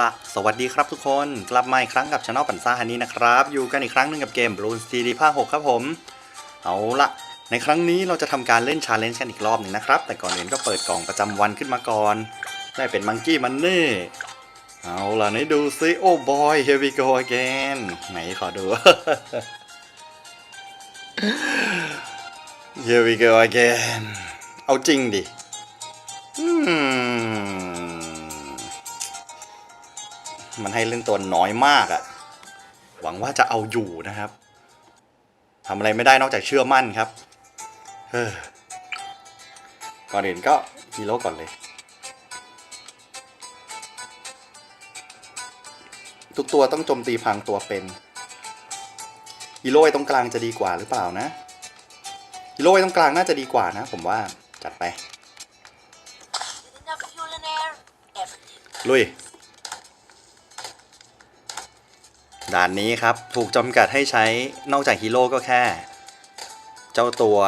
ละสวัสดีครับทุกคน กลับมาอีกครั้งกับช anel ปันซ่าฮันนี้นะครับ อยู่กันอีกครั้งหนึ่งกับเกม Bloons TD ภาค6ครับผม เอาละในครั้งนี้เราจะทำการเล่นชาเลนจ์กันอีกรอบหนึ่งนะครับ แต่ก่อนอื่นก็เปิดกล่องประจำวันขึ้นมาก่อน ได้เป็นมังกี้มันนี่ เอาล่ะไหนดูซิโอ้บอย here we go again ไหนขอดู here we go again เอาจริงดิ อืม มันให้เล่นตัวน้อยมากอะหวังว่าจะเอาอยู่นะครับทำอะไรไม่ได้นอกจากเชื่อมั่นครับเฮ้อก่อนอื่นก็ฮีโร่ก่อนเลย ทุกตัวต้องโจมตีพังตัวเป็นฮีโร่ไอ้ตรงกลางจะดีกว่าหรือเปล่านะฮีโร่ไอ้ตรงกลางน่าจะดีกว่านะ ผมว่าจัดไป Enough fuel and air, everything. ลุย ด่านนี้ครับ ถูกจำกัดให้ใช้นอกจากฮีโร่ก็แค่ เจ้าตัว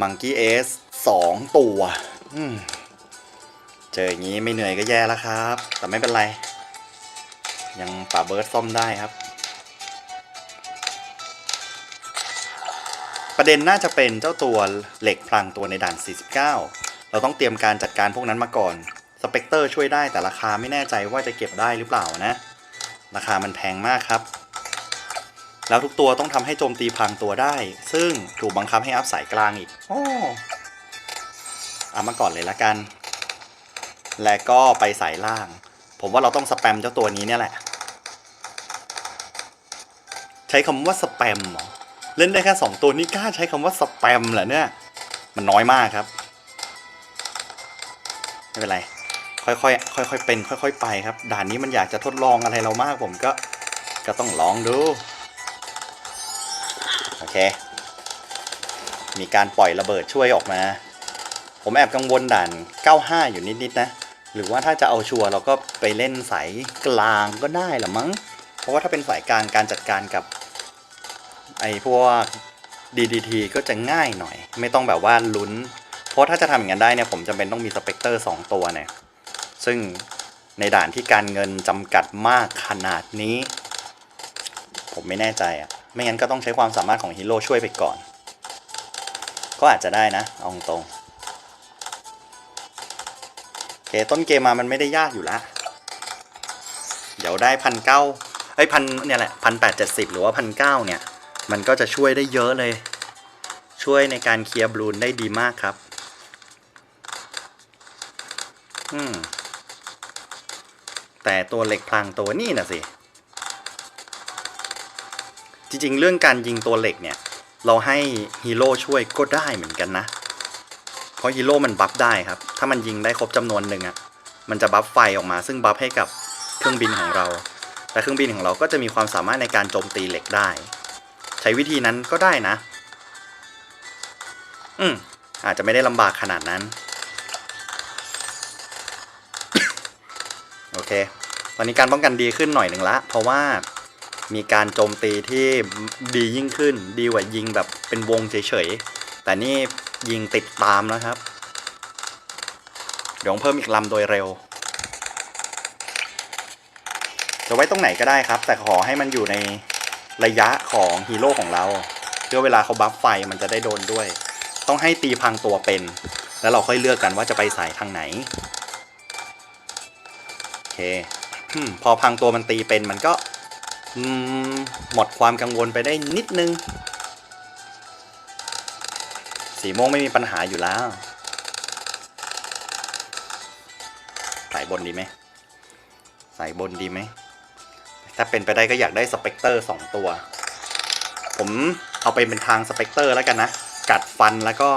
มังกี้เอสสองตัวเจออย่างนี้ไม่เหนื่อยก็แย่แล้วครับ แต่ไม่เป็นไร ยังป่าเบิร์ดซ่อมได้ครับ ประเด็นน่าจะเป็นเจ้าตัวเหล็กพลังตัวในด่าน 49 เราต้องเตรียมการจัดการพวกนั้นมาก่อน สเปกเตอร์ช่วยได้แต่ราคาไม่แน่ใจว่าจะเก็บได้หรือเปล่านะ ราคามันแพงมากครับ แล้วทุกตัวต้องทำให้โจมตีพังตัวได้ ซึ่งถูกบังคับให้อัพสายกลางอีกโอ้เอามาก่อนเลยละกัน และก็ไปสายล่าง ผมว่าเราต้องสแปมเจ้าตัวนี้เนี่ยแหละ ใช้คำว่าสแปมเหรอ เล่นได้แค่สองตัวนี่กล้าใช้คำว่าสแปมเหรอเนี่ย มันน้อยมากครับ ไม่เป็นไร ค่อยๆค่อยๆเป็น ค่อยๆไปครับ ด่านนี้มันอยากจะทดลองอะไรเรามากผมก็ก็ต้องลองดู โอเค มีการปล่อยระเบิดช่วยออกมา ผมแอบกังวลด่าน 95 อยู่นิดๆนะ หรือว่าถ้าจะเอาชัวร์เราก็ไปเล่นสายกลางก็ได้ละมั้ง เพราะว่าถ้าเป็นสายกลางการจัดการกับ ไอ้พวก DDT ก็จะง่ายหน่อย ไม่ต้องแบบว่าลุ้น เพราะถ้าจะทำอย่างนั้นได้เนี่ยผมจำเป็นต้องมีสเปกเตอร์ 2 ตัวเนี่ย ซึ่งในด่านที่การเงินจำกัดมากขนาดนี้ ผมไม่แน่ใจอะ่ะไม่งั้นก็ต้องใช้ความสามารถของฮีโร่ช่วยไปก่อน ก็อาจจะได้นะเอาตรงโอเคต้นเกมมามันไม่ได้ยากอยู่ล้วเดี๋ยวได้พันเก้าไอ้พันเนี่ยแหละพันแปดเจ็ดสิบหรือว่าพันเก้าเนี่ย มันก็จะช่วยได้เยอะเลย ช่วยในการเคลียร์บลูนได้ดีมากครับ อืม แต่ตัวเหล็กพลางตัวนี่นะสิ จริงๆ เรื่องการยิงตัวเหล็กเนี่ย เราให้ฮีโร่ช่วยก็ได้เหมือนกันนะ เพราะฮีโร่มันบัฟได้ครับ ถ้ามันยิงได้ครบจำนวนหนึ่งอะ่ะ มันจะบัฟไฟออกมา ซึ่งบัฟให้กับเครื่องบินของเราแต่เครื่องบินของเราก็จะมีความสามารถในการโจมตีเหล็กได้ ใช้วิธีนั้นก็ได้นะ อืมอาจจะไม่ได้ลำบากขนาดนั้น ตอนนี้การป้องกันดีขึ้นหน่อยหนึ่งละ เพราะว่ามีการโจมตีที่ดียิ่งขึ้น ดีกว่ายิงแบบเป็นวงเฉยๆ แต่นี่ยิงติดตามแล้วครับ เดี๋ยวเพิ่มอีกลำโดยเร็ว จะไว้ตรงไหนก็ได้ครับ แต่ขอให้มันอยู่ในระยะของฮีโร่ของเรา เพื่อเวลาเขาบัฟไฟมันจะได้โดนด้วย ต้องให้ตีพังตัวเป็น แล้วเราค่อยเลือกกันว่าจะไปสายทางไหน เคอืมพอพังตัวมันตีเป็นมันก็อืมหมดความกังวลไปได้นิดนึง สีม่วงไม่มีปัญหาอยู่แล้วสายบนดีไหมสายบนดีไหม ถ้าเป็นไปได้ก็อยากได้สเปกเตอร์สองตัว ผมเอาไปเป็นทางสเปกเตอร์แล้วกันนะ กัดฟันแล้วก็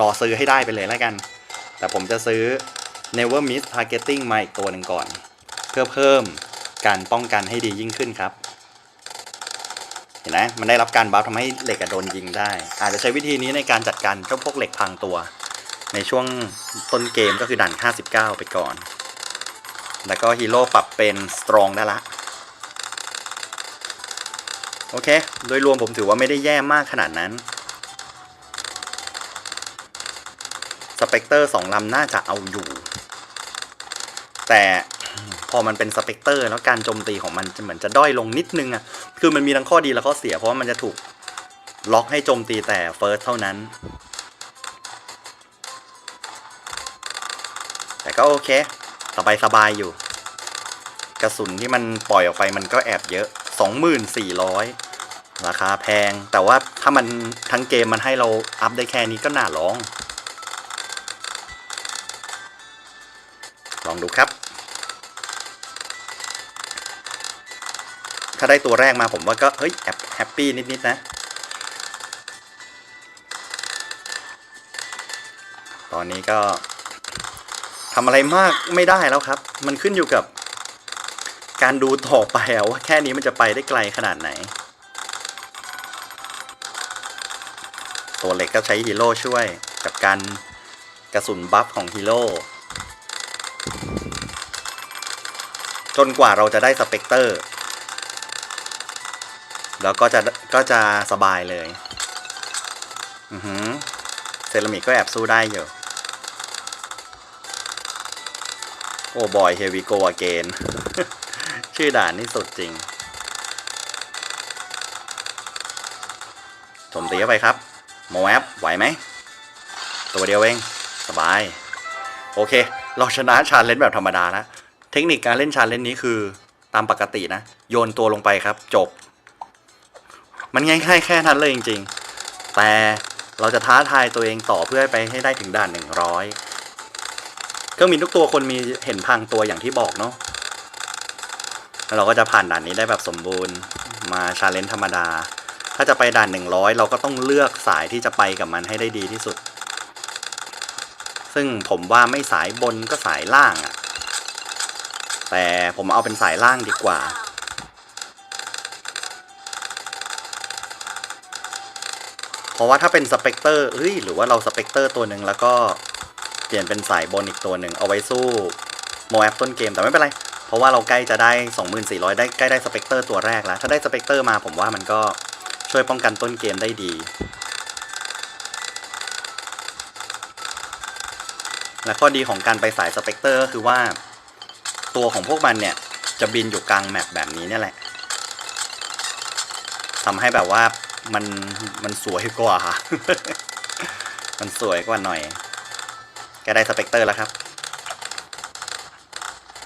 รอซื้อให้ได้ไปเลยแล้วกัน แต่ผมจะซื้อ Never Miss Targeting มาอีกตัวหนึ่งก่อน เพื่อเพิ่มการป้องกันให้ดียิ่งขึ้นครับ เห็นไหมมันได้รับการบัฟทำให้เหล็กโดนยิงได้ อาจจะใช้วิธีนี้ในการจัดการเจ้าพวกเหล็กพังตัว ในช่วงต้นเกมก็คือด่าน 59 ไปก่อน แล้วก็ฮีโร่ปรับเป็นสตรองได้ละโอเค โดยรวมผมถือว่าไม่ได้แย่มากขนาดนั้น สเปกเตอร์สองลำน่าจะเอาอยู่ แต่ พอมันเป็นสเปกเตอร์แล้วการโจมตีของมันจะเหมือนจะด้อยลงนิดนึงอะคือมันมีทั้งข้อดีและข้อเสีย เพราะว่ามันจะถูกล็อกให้โจมตีแต่เฟิร์สเท่านั้น แต่ก็โอเค สบายสบายอยู่ กระสุนที่มันปล่อยออกไปมันก็แอบเยอะ 2400ราคาแพง แต่ว่าถ้ามันทั้งเกมมันให้เราอัพได้แค่นี้ก็น่าลอง ลองดูครับ ถ้าได้ตัวแรกมาผมว่าก็เฮ้ยแอบแฮปปี้นิดๆนะ ตอนนี้ก็ทำอะไรมากไม่ได้แล้วครับ มันขึ้นอยู่กับ การดูต่อไปว่าแค่นี้มันจะไปได้ไกลขนาดไหน ตัวเหล็กก็ใช้ฮีโร่ช่วยกับการกระสุนบัฟของฮีโร่จนกว่าเราจะได้สเปกเตอร์ แล้วก็จะก็จะสบายเลยอือหือเซรามิกก็แอบสู้ได้อยู่ โอ้บอยเฮวิโกอเกนชื่อด่านนี่สุดจริงโจมตีเข้าไปครับโมแอปไหวไหม ตัวเดียวเอง สบาย โอเค เราชนะชาเลนจ์แบบธรรมดาแล้วเทคนิคการเล่นชาเลนจ์นี้คือตามปกตินะ โยนตัวลงไปครับ จบ มันง่ายๆแค่นั้นเลยจริง ๆ แต่เราจะท้าทายตัวเองต่อเพื่อไปให้ได้ถึงด่านหนึ่งร้อยเครื่องบินทุกตัวคนมีเห็นพังตัวอย่างที่บอกเนาะเราก็จะผ่านด่านนี้ได้แบบสมบูรณ์มาชาเลนจ์ธรรมดา ถ้าจะไปด่านหนึ่งร้อยเราก็ต้องเลือกสายที่จะไปกับมันให้ได้ดีที่สุด ซึ่งผมว่าไม่สายบนก็สายล่างอะแต่ผมเอาเป็นสายล่างดีกว่า เพราะว่าถ้าเป็นสเปกเตอร์เฮ้ยหรือว่าเราสเปกเตอร์ตัวหนึ่งแล้วก็เปลี่ยนเป็นสายบนอีกตัวหนึ่งเอาไว้สู้โมแอปต้นเกมแต่ไม่เป็นไร เพราะว่าเราใกล้จะได้ 2400 ได้ใกล้ได้สเปกเตอร์ตัวแรกแล้ว ถ้าได้สเปกเตอร์มาผมว่ามันก็ช่วยป้องกันต้นเกมได้ดีและข้อดีของการไปสายสเปกเตอร์ก็คือว่า ตัวของพวกมันเนี่ย จะบินอยู่กลางแมปแบบนี้เนี่ยแหละทำให้แบบว่า มันมันสวยกว่าค่ะ มันสวยกว่าหน่อย ก็ได้สเปกเตอร์แล้วครับ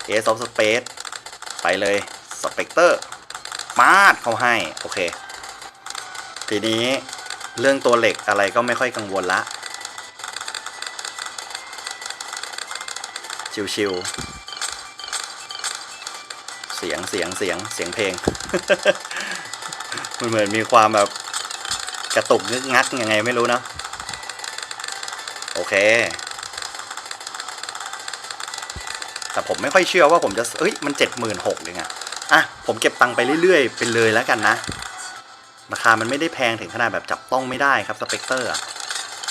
a อ of Space ไปเลยสเปกเตอร์มาดเขาให้ โอเค ทีนี้เรื่องตัวเหล็กอะไรก็ไม่ค่อยกังวลละ ชิวๆเสียงเสียงเสียงเสียงเพลง มันเหมือนมีความแบบ กระตุกงึกงักยังไงไม่รู้นะ โอเค แต่ผมไม่ค่อยเชื่อว่าผมจะเอ้ย มันเจ็ดหมื่นหกเองอะอะ ผมเก็บตังค์ไปเรื่อยๆเป็นเลยแล้วกันนะ ราคามันไม่ได้แพงถึงขนาดแบบจับต้องไม่ได้ครับสเปกเตอร์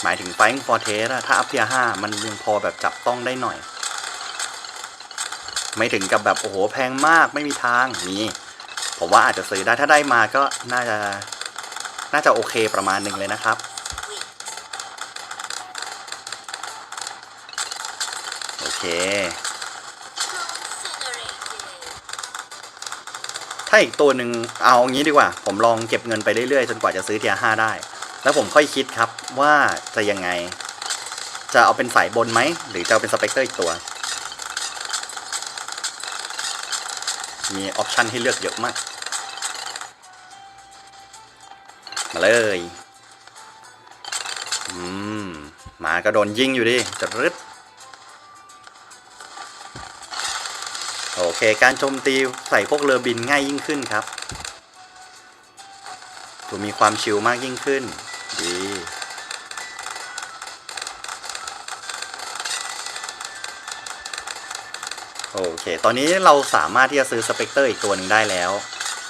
หมายถึงไฟน์ฟอร์เทสถ้าอัพเทียห้ามันยังพอแบบจับต้องได้หน่อย ไม่ถึงกับแบบโอ้โหแพงมากไม่มีทางนี่ผมว่าอาจจะซื้อได้ถ้าได้มาก็น่าจะ น่าจะโอเคประมาณหนึ่งเลยนะครับ โอเค ถ้าอีกตัวหนึ่งเอาอย่างนี้ดีกว่า ผมลองเก็บเงินไปเรื่อยๆ จนกว่าจะซื้อเทียห้าได้ แล้วผมค่อยคิดครับว่าจะยังไง จะเอาเป็นสายบนไหม หรือจะเอาเป็นสเปกเตอร์อีกตัว มีออปชันให้เลือกเยอะมาก เลย อืมหมาก็โดนยิงอยู่ดิจะรึดโอเค การโจมตีใส่พวกเรือบินง่ายยิ่งขึ้นครับดูมีความชิลมากยิ่งขึ้น ดี โอเค ตอนนี้เราสามารถที่จะซื้อสเปกเตอร์อีกตัวหนึ่งได้แล้ว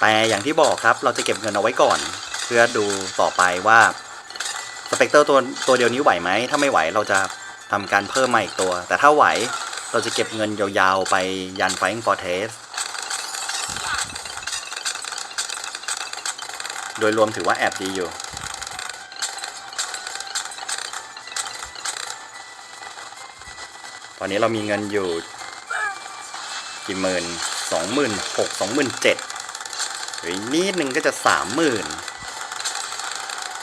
แต่อย่างที่บอกครับ เราจะเก็บเงินเอาไว้ก่อน เพื่อดูต่อไปว่าสเปกเตอร์ตัวตัวเดียวนี้ไหวไหม ถ้าไม่ไหวเราจะทำการเพิ่มมาอีกตัว แต่ถ้าไหวเราจะเก็บเงินยาวๆ ไปยัน Flying Fortress โดยรวมถือว่าแอบดีอยู่ ตอนนี้เรามีเงินอยู่กี่หมื่นสองหมื่นหกสองหมื่นเจ็ดหรือนิดนึงก็จะสามหมื่น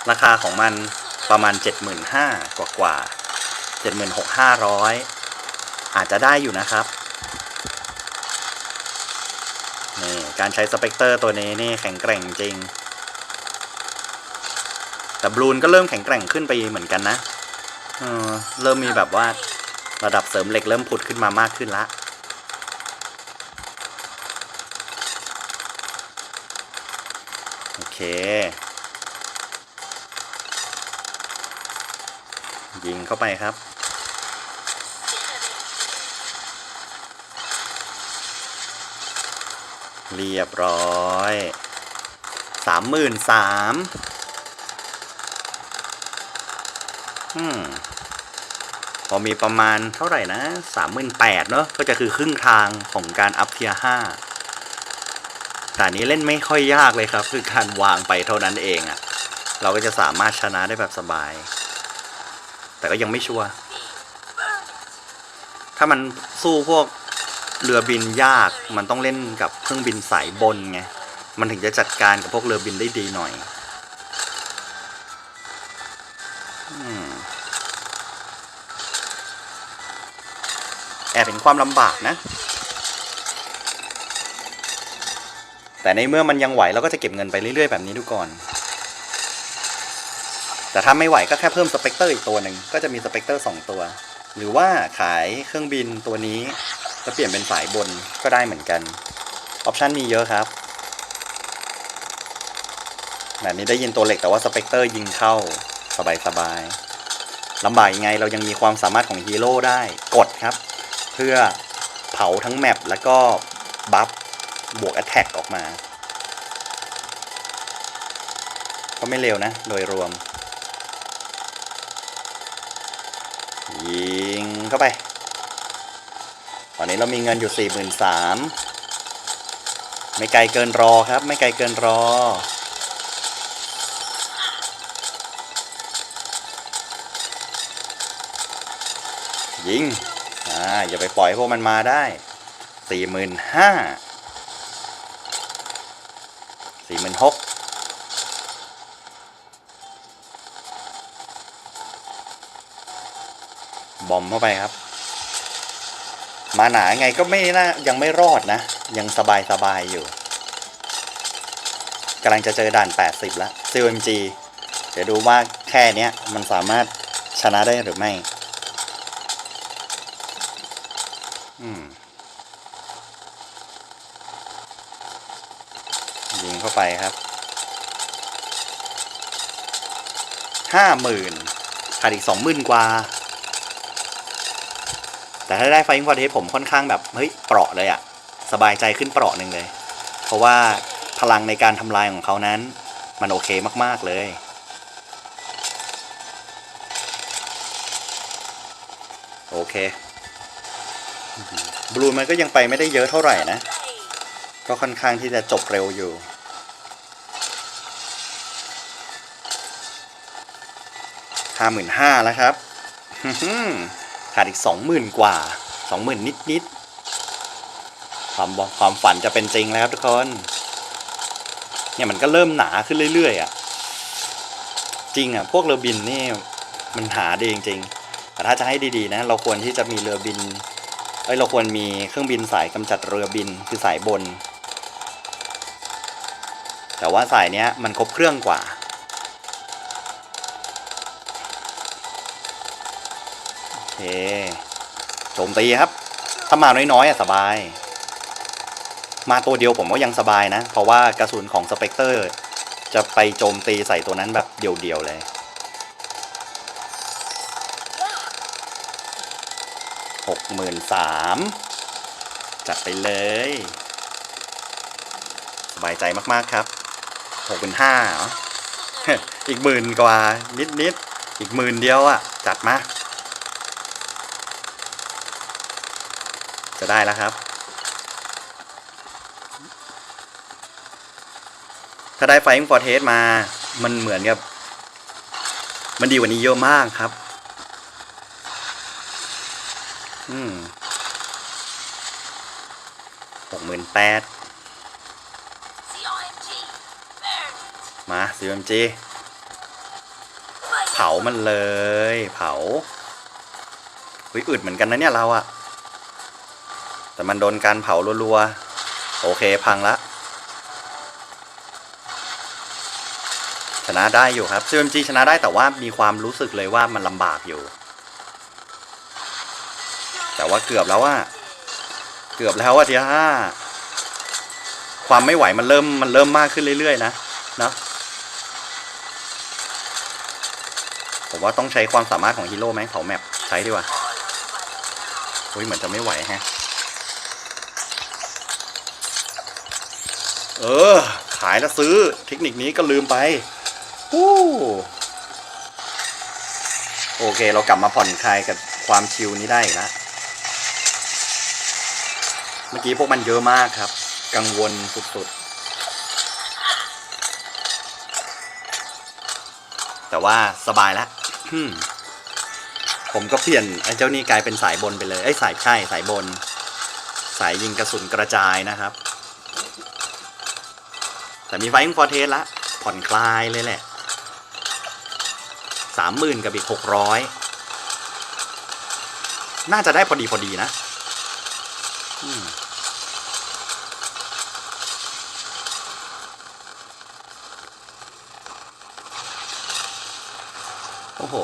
ราคาของมันประมาณเจ็ดหมื่นห้ากว่ากว่าเจ็ดหมื่นหกห้าร้อยอาจจะได้อยู่นะครับนี่การใช้สเปกเตอร์ตัวนี้นี่แข็งแกร่งจริง แต่บลูนก็เริ่มแข็งแกร่งขึ้นไปเหมือนกันนะเออเริ่มมีแบบว่าระดับเสริมเหล็กเริ่มผุดขึ้นมามากขึ้นละโอเค ยิงเข้าไปครับ เรียบร้อยสามหมื่นสามอืมพอมีประมาณเท่าไหร่นะสามหมื่นแปดเนอะก็จะคือครึ่งทางของการอัพเทียห้าแต่นนี้เล่นไม่ค่อยยากเลยครับ คือการวางไปเท่านั้นเองอะเราก็จะสามารถชนะได้แบบสบาย แต่ก็ยังไม่ชัวร์ถ้ามันสู้พวกเรือบินยากมันต้องเล่นกับเครื่องบินสายบนไงมันถึงจะจัดการกับพวกเรือบินได้ดีหน่อยอแอบเป็นความลำบากนะ แต่ในเมื่อมันยังไหวเราก็จะเก็บเงินไปเรื่อยๆแบบนี้ดูก่อน แต่ถ้าไม่ไหวก็แค่เพิ่มสเปกเตอร์อีกตัวหนึ่งก็จะมีสเปกเตอร์สองตัว หรือว่าขายเครื่องบินตัวนี้แล้วเปลี่ยนเป็นสายบนก็ได้เหมือนกันออปชันมีเยอะครับแบบนี้ได้ยินตัวเหล็กแต่ว่าสเปกเตอร์ยิงเข้าสบายๆลำบากยังไงเรายังมีความสามารถของฮีโร่ได้กดครับ เพื่อเผาทั้งแมปแล้วก็บัฟบวก Attack ออกมา ก็ไม่เร็วนะ โดยรวม ยิง เข้าไป ตอนนี้เรามีเงินอยู่สี่หมื่นสามไม่ไกลเกินรอครับ ไม่ไกลเกินรอ ยิง อ่า อย่าไปปล่อยให้พวกมันมาได้สี่หมื่นห้าสี่หมื่นหก บอมเข้าไปครับ มาหนาไงก็ไม่น่ายังไม่รอดนะ ยังสบายสบายอยู่กำลังจะเจอด่าน 80 แล้ว CMG เดี๋ยวดูว่าแค่เนี้ยมันสามารถชนะได้หรือไม่ อืมยิงเข้าไปครับ ห้าหมื่นขาดอีกสองหมื่นกว่า แต่ถ้าได้ไฟอิงฟอร์เทสผมค่อนข้างแบบเฮ้ยเปราะเลยอะสบายใจขึ้นเปราะหนึ่งเลย เพราะว่าพลังในการทำลายของเขานั้น มันโอเคมากๆเลย โอเคบลูมันก็ยังไปไม่ได้เยอะเท่าไหร่นะ ก็ค่อนข้างที่จะจบเร็วอยู่ ห้าหมื่นห้าแล้วครับ ขาดอีกสองหมื่นกว่าสองหมื่นนิดนิดๆความบอกความฝันจะเป็นจริงแล้วครับทุกคน เนี่ยมันก็เริ่มหนาขึ้นเรื่อยๆอะ จริงอะ พวกเรือบินนี่มันหาดีจริงๆแต่ถ้าจะให้ดีๆนะ เราควรที่จะมีเรือบิน เอ้ยเราควรมีเครื่องบินสายกำจัดเรือบินคือสายบน แต่ว่าสายเนี้ยมันครบเครื่องกว่า เคโจมตีครับ ถ้ามาน้อยๆอะสบาย มาตัวเดียวผมก็ยังสบายนะ เพราะว่ากระสุนของสเปกเตอร์ จะไปโจมตีใส่ตัวนั้นแบบเดียวๆเลยหกหมื่นสามจัดไปเลย สบายใจมากๆครับหกหมื่นห้าอีกหมื่นกว่านิดๆ อีกหมื่นเดียวอะ่ะ จัดมา จะได้แล้วครับ ถ้าได้ไฟอิงฟอร์เทสมา มันเหมือนกับ มันดีกว่านี้เยอะมากครับ อืมแปด COMG. Burn. มา CMG Fire. เผามันเลย เผาวิอึดเหมือนกันนะเนี่ยเราอะ แต่มันโดนการเผารัวๆ โอเคพังละ ชนะได้อยู่ครับ CMG ชนะได้แต่ว่ามีความรู้สึกเลยว่ามันลำบากอยู่ แต่ว่าเกือบแล้วว่า เกือบแล้วว่าทีห้าความไม่ไหวมันเริ่มมันเริ่มมากขึ้นเรื่อยๆ นะเนาะผมว่าต้องใช้ความสามารถของฮีโร่ไหมเผาแมปใช้ดีกว่าอุ้ยเหมือนจะไม่ไหวแฮะ เออ ขายแล้วซื้อ เทคนิคนี้ก็ลืมไปฮู้โอเค เรากลับมาผ่อนคลายกับความชิลนี้ได้แล้วเมื่อกี้พวกมันเยอะมากครับ กังวลสุดๆ แต่ว่าสบายแล้วผมก็เปลี่ยนไอ้เจ้านี่กลายเป็นสายบนไปเลยไอ้สายใช่สายบน สายยิงกระสุนกระจายนะครับ แต่มีไฟอิงฟอร์เทสละ ผ่อนคลายเลยแหละสามหมื่นกับอีกหกร้อยน่าจะได้พอดีพอดีนะโอ้โห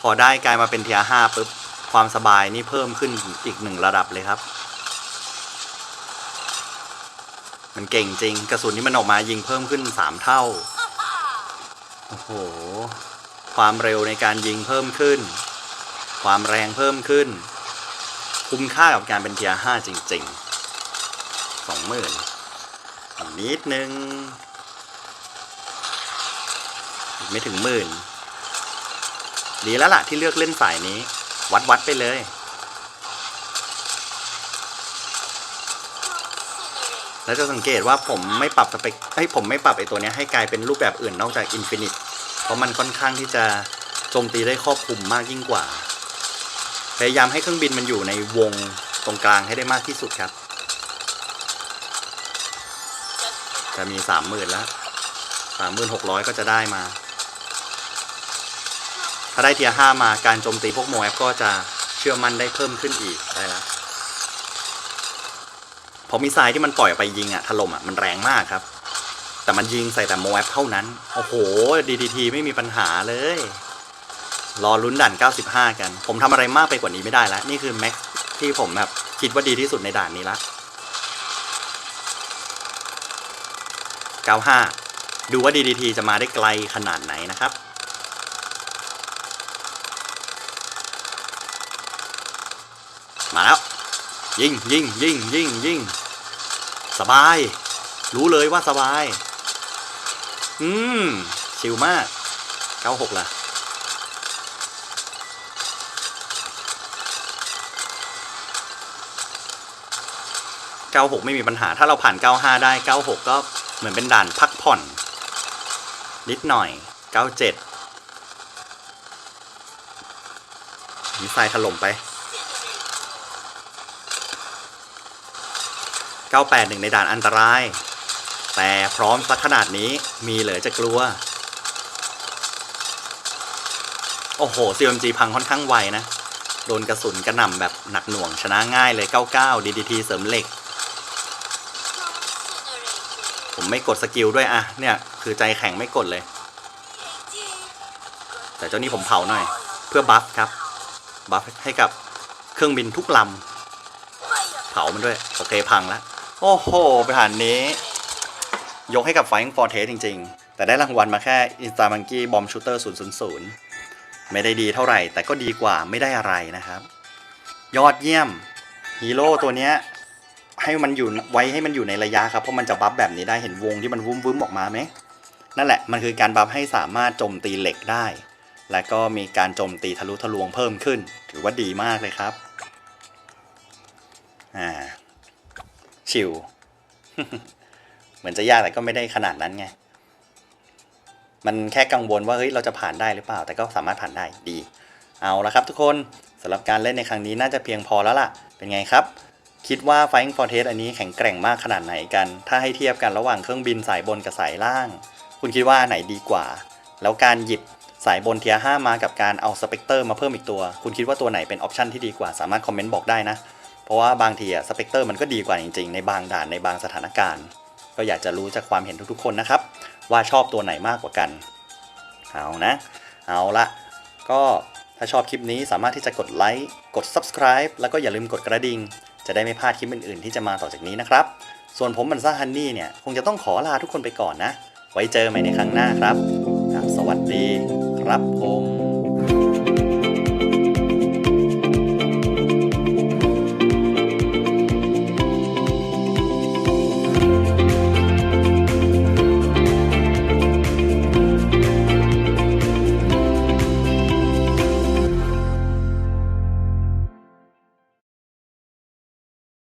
พอได้กลายมาเป็นเทียห้าปุ๊บ ความสบายนี่เพิ่มขึ้นอีกหนึ่งระดับเลยครับ มันเก่งจริง กระสุนที่มันออกมายิงเพิ่มขึ้นสามเท่า โอ้โห ความเร็วในการยิงเพิ่มขึ้น ความแรงเพิ่มขึ้น คุ้มค่ากับการเป็นเทียห้าจริงๆสองหมื่นนิดนึงไม่ถึงหมื่น ดีแล้วล่ะที่เลือกเล่นสายนี้ วัดวัดไปเลย แล้วจะสังเกตว่าผมไม่ปรับสเปคให้ผมไม่ปรับไอตัวนี้ให้กลายเป็นรูปแบบอื่นนอกจากอินฟินิตเพราะมันค่อนข้างที่จะโจมตีได้ครอบคลุมมากยิ่งกว่า พยายามให้เครื่องบินมันอยู่ในวงตรงกลางให้ได้มากที่สุดครับ จะมีสามหมื่นแล้วสามหมื่นหกร้อยก็จะได้มา ถ้าได้เทียห้ามาการโจมตีพวกโมแอฟก็จะเชื่อมั่นได้เพิ่มขึ้นอีกได้แล้ว ราะมิสไซล์ที่มันปล่อยออกไปยิงอะถล่มอะมันแรงมากครับ แต่มันยิงใส่แต่โมแอฟเท่านั้น โอ้โห DDT ไม่มีปัญหาเลย รอลุ้นด่าน 95 กัน ผมทำอะไรมากไปกว่านี้ไม่ได้แล้วนี่คือแม็กที่ผมแบบคิดว่าดีที่สุดในด่านนี้ละ 95 ดูว่า DDT จะมาได้ไกลขนาดไหนนะครับมาแล้วยิงยิงยิงยิงยิง สบาย รู้เลยว่าสบาย อืม ชิลมาก 96ล่ะ 96 ไม่มีปัญหา ถ้าเราผ่าน 95 ได้ 96 ก็เหมือนเป็นด่านพักผ่อน นิดหน่อย 97มีทรายถล่มไป 98หนึ่งในด่านอันตราย แต่พร้อมสักขนาดนี้มีเหลือจะกลัว โอ้โห CMG พังค่อนข้างไวนะ โดนกระสุนกระหน่ำแบบหนักหน่วงชนะง่ายเลย 99 DDT เสริมเหล็ก ผมไม่กดสกิลด้วยอะเนี่ย คือใจแข็งไม่กดเลย แต่เจ้านี้ผมเผาหน่อย เพื่อบัฟครับ บัฟให้กับเครื่องบินทุกลำเผามันด้วย โอเคพังแล้ว โอ้โหประธานนี้ ยกให้กับ Flying Fortress จริง ๆ แต่ได้รางวัลมาแค่ i n s t a m o n k e y Bomb Shooter 000 ไม่ได้ดีเท่าไหร่ แต่ก็ดีกว่าไม่ได้อะไรนะครับ ยอดเยี่ยมฮีโร่ตัวเนี้ยให้มันอยู่ไว้ให้มันอยู่ในระยะครับเพราะมันจะบัฟแบบนี้ได้เห็นวงที่มันวุ้มวุ้มออกมาไหมนั่นแหละมันคือการบัฟให้สามารถโจมตีเหล็กได้ และก็มีการโจมตีทะลุทะลวงเพิ่มขึ้น ถือว่าดีมากเลยครับอ่า ชิวเหมือนจะยากแต่ก็ไม่ได้ขนาดนั้นไง มันแค่กังวลว่าเฮ้ยเราจะผ่านได้หรือเปล่า แต่ก็สามารถผ่านได้ดี เอาละครับทุกคนสำหรับการเล่นในครั้งนี้น่าจะเพียงพอแล้วล่ะ เป็นไงครับ คิดว่า Flying Fortress อันนี้แข็งแกร่งมากขนาดไหนกัน ถ้าให้เทียบกันระหว่างเครื่องบินสายบนกับสายล่าง คุณคิดว่าไหนดีกว่า แล้วการหยิบสายบนเทีย5มากับการเอาสเปกเตอร์มาเพิ่มอีกตัว คุณคิดว่าตัวไหนเป็นออปชันที่ดีกว่า สามารถคอมเมนต์บอกได้นะ เพราะว่าบางทีอะสเปกเตอร์มันก็ดีกว่าจริงๆ ในบางด่านในบางสถานการณ์ ก็อยากจะรู้จากความเห็นทุกๆ คนนะครับ ว่าชอบตัวไหนมากกว่ากัน เอานะ เอาละก็ถ้าชอบคลิปนี้สามารถที่จะกดไลค์กด subscribe แล้วก็อย่าลืมกดกระดิ่งจะได้ไม่พลาดคลิปอื่นๆ ที่จะมาต่อจากนี้นะครับ ส่วนผมบันซ่าฮันนี่เนี่ย คงจะต้องขอลาทุกคนไปก่อนนะ ไว้เจอใหม่ในครั้งหน้าครับครับสวัสดีครับผม